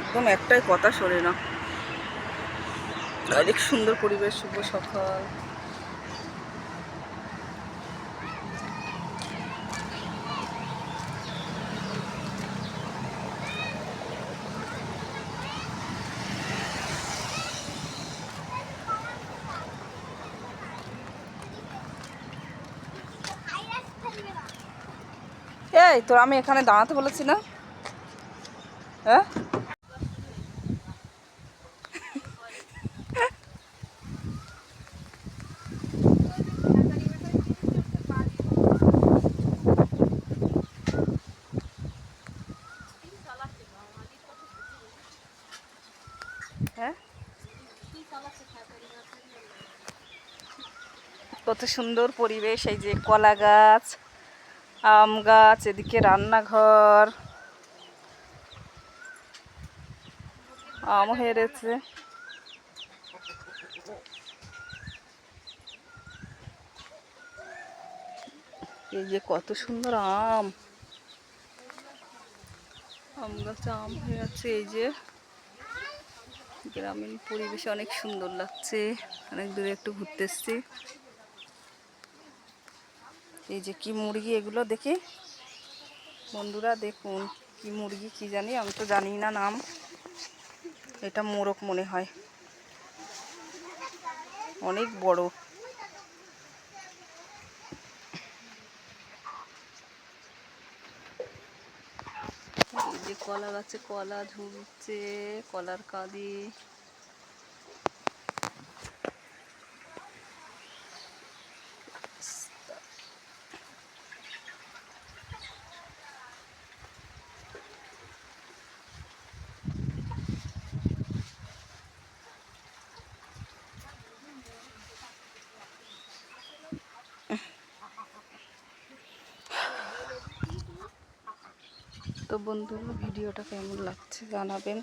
একদম একটাই কথা শোনে না। অনেক সুন্দর পরিবেশ, শুভ সকাল। এই, তোর আমি এখানে দাঁড়াতে বলেছি না? হ্যাঁ? হ্যাঁ? কত সুন্দর পরিবেশ, এই যে কলা গাছ, আম গাছ, এদিকে রান্নাঘর আম হেরেছে। এই যে কত সুন্দর আম। আম গাছে আম হয়ে আছে, এই যে গ্রামীণ পরিবেশে অনেক সুন্দর লাগছে। অনেক দূরে একটু ঘুরতে এসছি। এই যে কি মুরগি এগুলো দেখি? বন্ধুরা দেখুন, কি মুরগি কি জানি, আমি তো জানি না নাম। এটা মোরক মনে হয়। অনেক বড় এই যে কলা গাছে কলা ঝুলছে কলার কাঁদি তো বন্ধুরা ভিডিওটা কেমন লাগছে জানাবেন।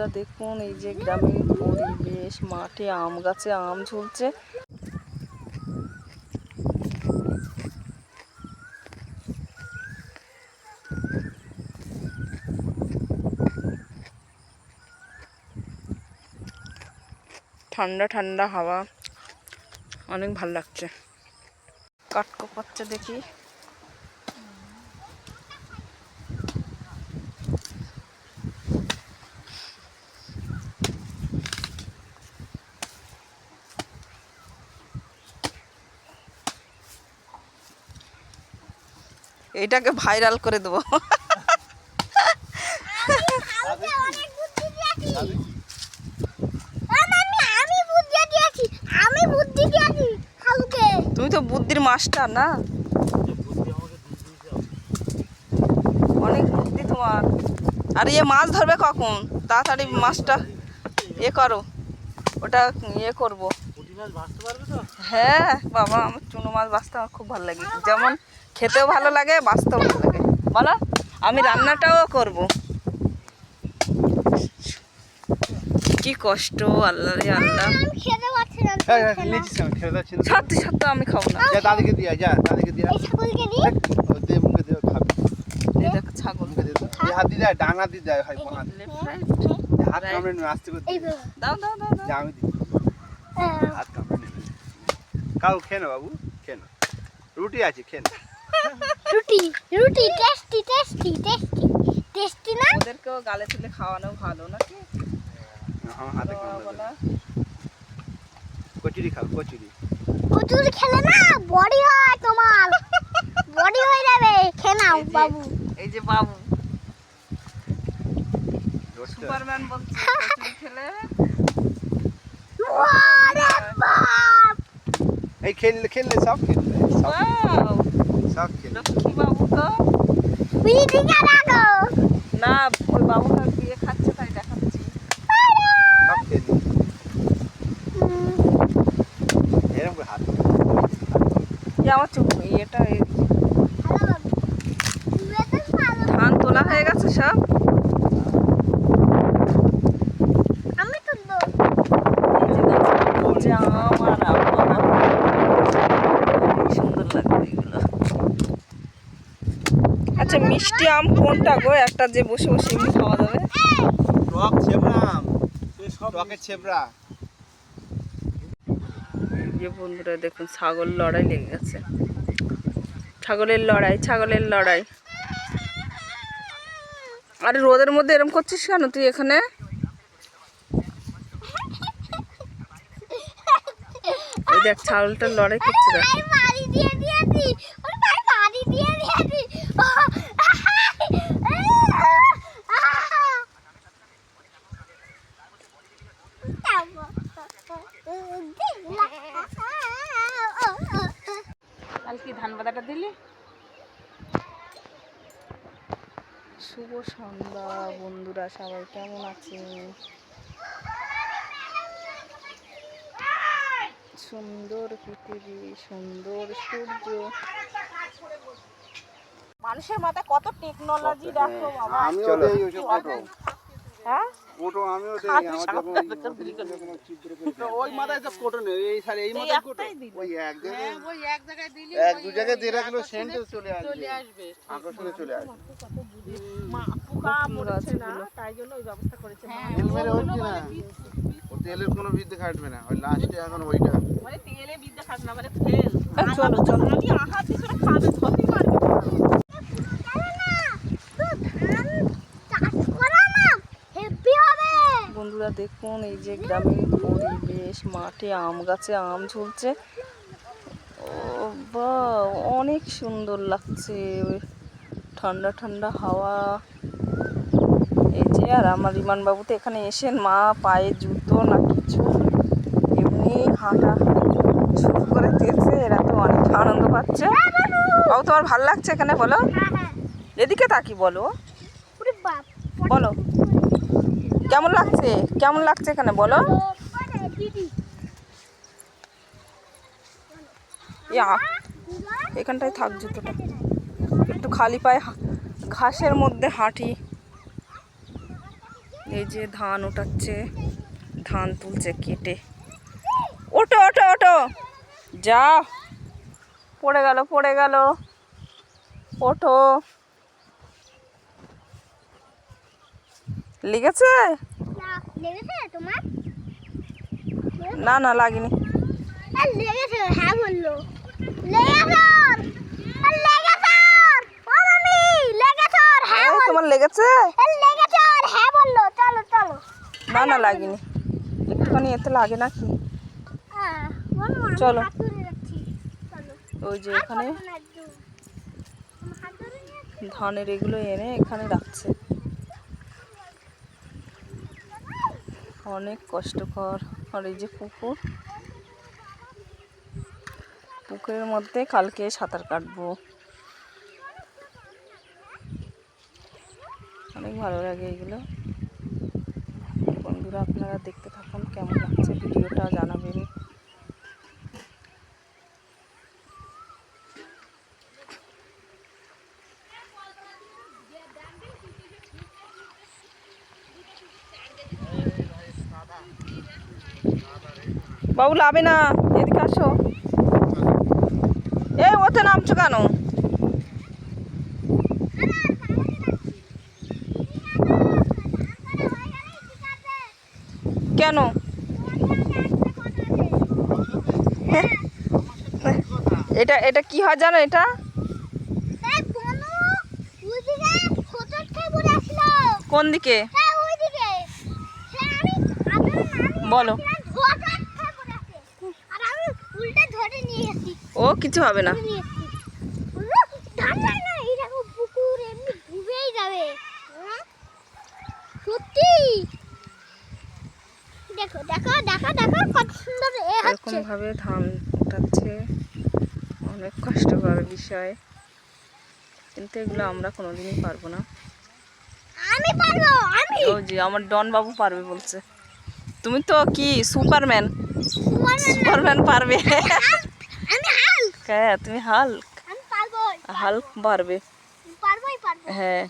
বন্ধুরা দেখুন, এই যে গ্রামীণ পরিবেশ, মাঠে আম গাছে আম ঝুলছে। ঠান্ডা ঠান্ডা হাওয়া। অনেক ভালো লাগছে। কাটকো পাচ্ছে দেখি। এটাকে ভাইরাল করে দেবো। তুমি তো বুদ্ধির মাস্টার না? অনেক বুদ্ধি তোমার। আর ইয়ে মাছ ধরবে কখন? তাড়াতাড়ি মাছটা ইয়ে করো। ওটা ইয়ে করব। হ্যাঁ বাবা আমার চুনো মাছ বাঁচতে আমার খুব ভালো লাগে। যেমন খেতেও ভালো লাগে বাঁচতেও ভালো লাগে। বলো আমি রান্নাটাও করব। কি কষ্ট আল্লাহ রে আল্লাহ। হ্যাঁ হ্যাঁ সত্যি সত্যি আমি খাব না। যা দাদিকে দিয়া যা দাদিকে দিয়া। এই দিয়ে খাবি। এই দেখ ছাগল। মুখে দে তো এই হাত দিয়ে যায় ডান দিয়ে যায় হয় হাত? দিয়ে? হাত কামড়ে আসতে করে দিয়ে। দাও দাও দাও দাও। আমি দিই হাত কামড়ে নিয়ে খাও খেয়ে বাবু খেয়ে না। রুটি আছে খেয়ে না। রুটি রুটি টেস্টি টেস্টি টেস্টি টেস্টি না? ওদেরকেও গালে তুলে খাওয়ানো ভালো নাকি? হ্যাঁ হাতে কামড়ে কচুরি খাও কচুরি। কচুর খেলে না বডি হয় তোমার। বডি হয়ে যাবে। খেয়ে নাও বাবু। এই যে বাবু। সুপারম্যান বলছে কচুরি খেলে। এই খেললে খেললে সব খেললে সব খেললে লক্ষ্মী বাবু তো? না ওই বাবুটা বিয়ে খাচ্ছে তাই দেখাচ্ছি। সব খেলি এরকম হাত আমার চুপ এটা আচ্ছা মিষ্টি আম কোনটা গো? একটা যে বসে বসে এমনি খাওয়া যাবে। টক ছেবড়া আম। টকের ছেবড়া। বন্ধুরা দেখুন ছাগল লড়াই লেগে গেছে। ছাগলের লড়াই ছাগলের লড়াই। আরে রোদের মধ্যে এরম করছিস কেন তুই এখানে? এই দেখ ছাগলটার লড়াই করছে দেখ ভাই বাড়ি দিয়ে দিয়েছি ওর ভাই বাড়ি দিয়ে দিয়েছি কাল কি ধান বাদাটা দিলি শুভ সন্ধ্যা বন্ধুরা সবাই কেমন আছেন? সুন্দর পৃথিবী সুন্দর সূর্য। মানুষের মাথায় কত টেকনোলজি দেখো বাবা। আমি চলো। হ্যাঁ? কোটো আমিও সেই হাতে আমার সামনে যখন একটা বিলি করে ওই মাথায় তো কোটো নেই এই সারে এই মাথায় কোটো? ওই এক জায়গায় এক দু জায়গায় দিয়ে রাখল সেন্টে চলে আসবে। আকর্ষণে চলে আসবে। সুন্দর আছে এগুলো। তেল মেরে হচ্ছে না? ও তেলের কোনো বৃদ্ধি খাটবে না ওই লাস্টে এখন ওইটা। এই চলো চলো। বন্ধুরা দেখুন এই যে গ্রামীণ পরিবেশ মাঠে আম গাছে আম ঝুলছে। ও বা অনেক সুন্দর লাগছে। ঠান্ডা ঠান্ডা হাওয়া। এই যে আর আমার ইমানবাবু তো এখানে এসেন মা পায়ে জুতো না কিছু এমনি হাঁটা শুরু করে দিয়েছে। এরা তো অনেক আনন্দ পাচ্ছে। বাবু তোমার ভালো লাগছে এখানে বলো? এদিকে তাকি বলো। বলো। কেমন লাগছে? কেমন লাগছে এখানে বলো? এখানটায় থাক জুতোটা। একটু খালি পায়ে ঘাসের মধ্যে হাঁটি। এই যে ধান ওঠাচ্ছে ধান তুলছে কেটে। ওটো ওটো ওটো যা পড়ে গেল পড়ে গেল। ওঠো। লেগেছে? না না লাগেনি। হ্যাঁ হ্যাঁ তোমার লেগেছে? হ্যাঁ না না লাগেনি। একটুখানি এতে লাগে নাকি? হ্যাঁ চলো। ওই যে এখানে। ধানের এগুলো এনে এখানে রাখছে। অনেক কষ্টকর। আর এই যে পুকুর, পুকুরের মধ্যে কালকে সাঁতার কাটবো। অনেক ভালো লাগে এগুলো। বন্ধুরা, আপনারা দেখতে থাকুন কেমন লাগছে ভিডিওটা, জানাবেন। বাবু লাভে না। এদিকে আসো। এ ওতে নামছো কেন? কেন? এটা এটা কি হয় জানো এটা? কোনো দিকে? হ্যাঁ। হ্যাঁ, বলো দিয়েছিলাম, হোঁচট খেয়ে পড়ে আছে। আর আমি উল্টে ধরে নিয়ে এসেছি ও কিছু হবে না। ধান যায় না এই দেখো পুকুর এমনি ডুবেই যাবে? সত্যি? দেখো দেখো দেখো দেখো কত সুন্দর এ এরকম ভাবে ধান উঠাচ্ছে অনেক কষ্টকর বিষয়। কিন্তু এগুলো আমরা কোনোদিনই পারব না। আমি পারব আমি। ও জি আমার ডন বাবু পারবে বলছে। তুমি তো কি সুপারম্যান? সুপারম্যান পারবে। আমি হ্যাঁ তুমি হাল্ক হাল্ক পারবে। হ্যাঁ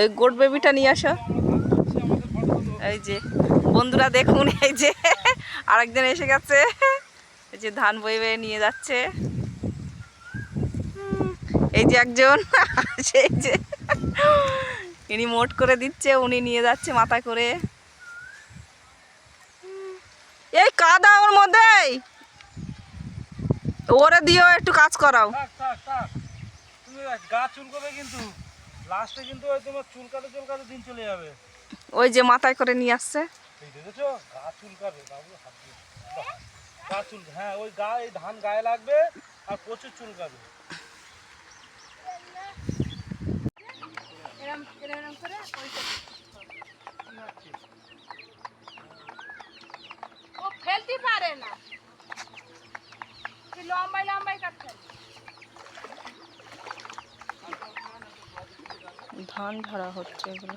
এই গোট বেবিটা নিয়ে আসো। এই যে বন্ধুরা দেখুন এই যে আরেকজন এসে গেছে। এই যে ধান বয়ে বয়ে নিয়ে যাচ্ছে। এই যে একজন সেই যে। ইনি মোট করে দিচ্ছে উনি নিয়ে যাচ্ছে মাথা করে। এই কাদা ওর মধ্যেই! ওরে দিও একটু কাজ করাও। থাক থাক থাক। তুমি চুলকাবে কিন্তু। লাস্টে কিন্তু ওই তোমার চুলকাতে চুলকাতে দিন চলে যাবে। ওই যে মাথায় করে নিয়ে আসছে। দেখেছ? গা চুলকাবে বাবু হাত দিয়ে। গা চুল হ্যাঁ ওই গা এই ধান গায়ে লাগবে আর প্রচুর চুলকাবে। ও ফেলতে পারে না। লম্বাই লম্বাই কাটতে ধান ধরা হচ্ছে এগুলো।